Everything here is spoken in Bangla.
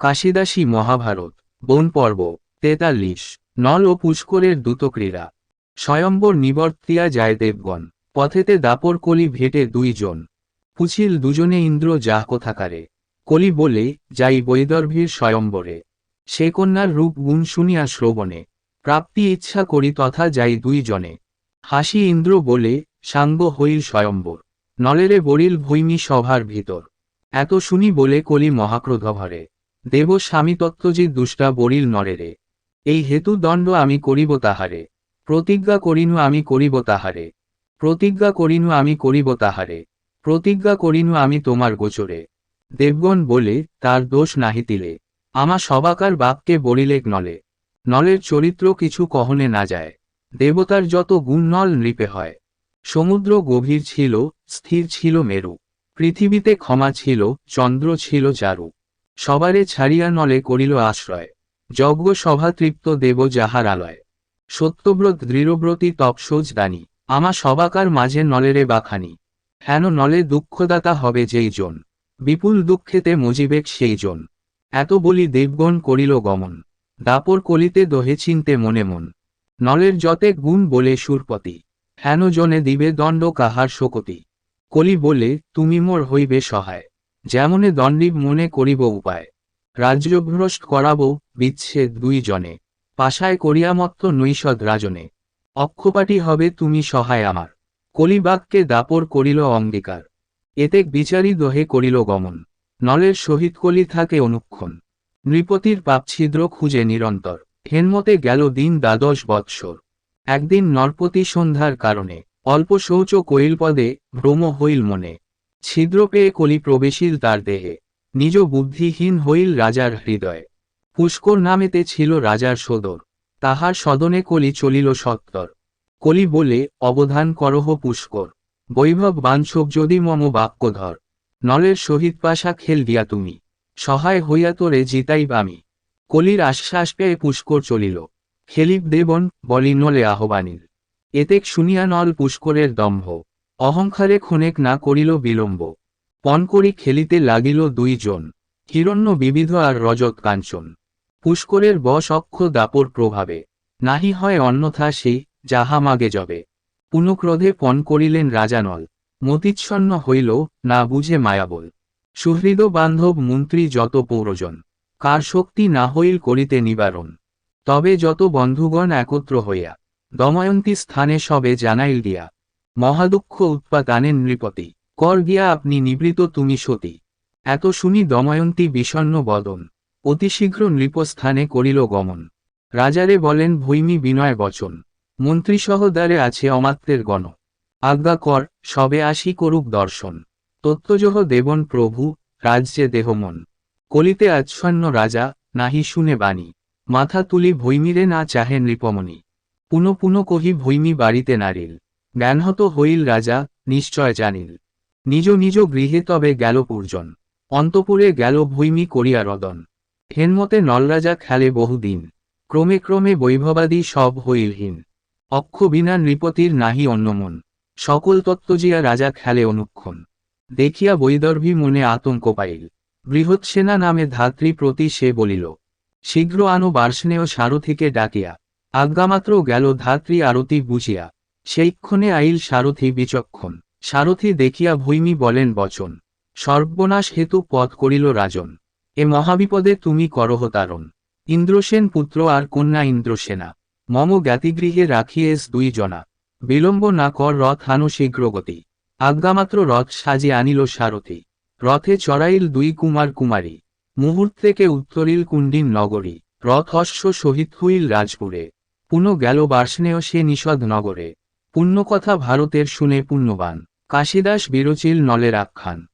কাশিদাসী মহাভারত, বন পর্ব, তেতাল্লিশ, নল ও পুষ্করের দ্রুতক্রীড়া স্বয়ম্বর নিবর্তিয়া যায় দেবগণ, পথেতে দাপর কলি ভেটে দুইজন। পুছিল দুজনে ইন্দ্র যাহ কোথাকারে কলি বলে, যাই বৈদর্ভীর স্বয়ম্বরে সে কন্যার রূপ গুণ শুনিয়া শ্রবণে, প্রাপ্তি ইচ্ছা করি তথা যাই দুইজনে। হাসি ইন্দ্র বলে, সাঙ্গ হইল স্বয়ম্বর, নলেরে বরিল ভৈমি সভার ভিতর এত শুনি বলে কলি মহাক্রোধ ভরে। দেব স্বামী তত্ত্বজি দুষ্টা বরিল নরেরে এই হেতু দণ্ড আমি করিব তাহারে। প্রতিজ্ঞা করিনু আমি করিব তাহারে। প্রতিজ্ঞা করিনু আমি করিব তাহারে। প্রতিজ্ঞা করিনু আমি তোমার গোচরে। দেবগণ বলে, তার দোষ নাহিতিলে। আমা সবাকার বাপকে বরিলেক নলে। নলের চরিত্র কিছু কহনে না যায়। দেবতার যত গুণ নল নৃপে হয়। সমুদ্র গভীর ছিল, স্থির ছিল মেরু। পৃথিবীতে ক্ষমা ছিল, চন্দ্র ছিল চারু। সবারে ছাড়িয়া নলে করিল আশ্রয়। যজ্ঞ সভা তৃপ্ত দেব যাহার আলয়। সত্যব্রত দৃঢ়ব্রতী তপসোজ দানি আমা সবাকার মাঝে নলেরে বাখানি। হেন নলে দুঃখদাতা হবে যেই জন। বিপুল দুঃখেতে মজিবেক সেই জন। এত বলি দেবগণ করিল গমন। দাপর কলিতে দহে চিনতে মনে মন। নলের যতেক গুণ বলে সুরপতি। হেন জনে দিবে দণ্ড কাহার শোকতি। কলি বলে, তুমি মোর হইবে সহায়। যেমনে দণ্ডিব মনে করিব উপায়। রাজ্যভ্রষ্ট করাব বিচ্ছেদ দুই জনে। পাশায় করিয়ামত্ত নৈষদ রাজনে। অক্ষপাটি হবে তুমি সহায় আমার। কলিবাক্যে দাপর করিল অঙ্গীকার। এতেক বিচারী দহে করিল গমন। নলের সহিত কলি থাকে অনুক্ষণ। নৃপতির পাপছিদ্র খুঁজে নিরন্তর। হেনমতে গেল দিন দ্বাদশ বৎসর। একদিন নরপতি সন্ধ্যার কারণে। অল্প শৌচ কৈল পদে ভ্রম হইল মনে। ছিদ্র পেয়ে কলি প্রবেশিল তার দেহে। নিজ বুদ্ধিহীন হইল রাজার হৃদয়ে। পুষ্কর নামেতে ছিল রাজার সদর। তাহার সদনে কলি চলিল সত্তর। কলি বলে, অবধান করহ পুষ্কর। বৈভব বাঞ্ছব যদি মম বাক্যধর। নলের সহিত পাশা খেল দিয়া তুমি। সহায় হইয়া তোরে জিতাইব আমি। কলির আশ্বাস পেয়ে পুষ্কর চলিল। খেলিব দেবন, বলি নলে আহ্বানিল। এতেক শুনিয়া নল পুষ্করের দম্ভ। অহংকারে ক্ষণেক না করিল বিলম্ব। পণ করি খেলিতে লাগিল দুইজন। হিরণ্য বিবিধ আর রজত কাঞ্চন। পুষ্করের বশ অক্ষ দাপর প্রভাবে। নাহি হয় অন্যথা সেই যাহা মাগে যবে পুনক্রোধে পণ করিলেন রাজানল। মতিচ্ছন্ন হইল, না বুঝে মায়াবল। সুহৃদ বান্ধব মন্ত্রী যত পৌরজন। কার শক্তি না হইল করিতে নিবারণ। তবে যত বন্ধুগণ একত্র হইয়া। দময়ন্তী স্থানে সবে জানাইল দিয়া। মহাদুঃখ উৎপাত আনেন নৃপতি। কর গিয়া আপনি নিবৃত তুমি সতী। এত শুনি দময়ন্তী বিষণ্ণ বদন। অতি শীঘ্র নৃপস্থানে করিল গমন। রাজারে বলেন, ভৈমী বিনয় বচন। মন্ত্রীসহ দ্বারে আছে অমাত্যের গণ। আজ্ঞা কর, সবে আসি করুক দর্শন। তত্ত্বজহ দেবন প্রভু, রাজ্যে দেহমন কলিতে আচ্ছন্ন রাজা, নাহি শুনে বাণী। মাথা তুলি ভৈমিরে না চাহে নৃপমণি। পুনঃ পুনঃ কহি ভৈমি বাড়িতে নারিল। জ্ঞানহত হইল রাজা, নিশ্চয় জানিল। নিজ নিজ গৃহে তবে গেল পূর্জন। অন্তপুরে গেল ভৈমী করিয়া রদন। হেনমতে নলরাজা খেলে বহুদিন। ক্রমে ক্রমে বৈভবাদী সব হইলহীন। অক্ষ বিনা নৃপতির নাহি অন্যমন। সকল তত্ত্বজিয়া রাজা খেলে অনুক্ষণ। দেখিয়া বৈদর্ভী মনে আতঙ্ক পাইল। বৃহৎসেনা নামে ধাত্রী প্রতি সে বলিল, শীঘ্র আনো বার্ষ্ণেয় সারথিকে ডাকিয়া। আজ্ঞামাত্র গেল ধাত্রী আরতি বুঝিয়া। সেইক্ষণে আইল সারথি বিচক্ষণ। সারথী দেখিয়া ভৈমী বলেন, বচন, সর্বনাশ হেতু পথ করিল রাজন। এ মহাবিপদে তুমি করহ তারণ। ইন্দ্রসেন পুত্র আর কন্যা ইন্দ্রসেনা। মম জ্ঞাতিগৃহে রাখিয়েস দুই জনা। বিলম্ব না কর রথ হানো শীঘ্রগতি। আজ্ঞামাত্র রথ সাজে আনিল সারথী। রথে চড়াইল দুই কুমার কুমারী। মুহূর্তেকে উত্তরিল কুণ্ডিন নগরী। রথ অশ্ব সহিত হইল রাজপুরে। পুনঃ গেল বার্ষ্ণেয় সে নিষদ নগরে। পুণ্যকথা ভারতের শুনে পুণ্যবান। কাশিদাস বিরচিল নলের আখ্যান।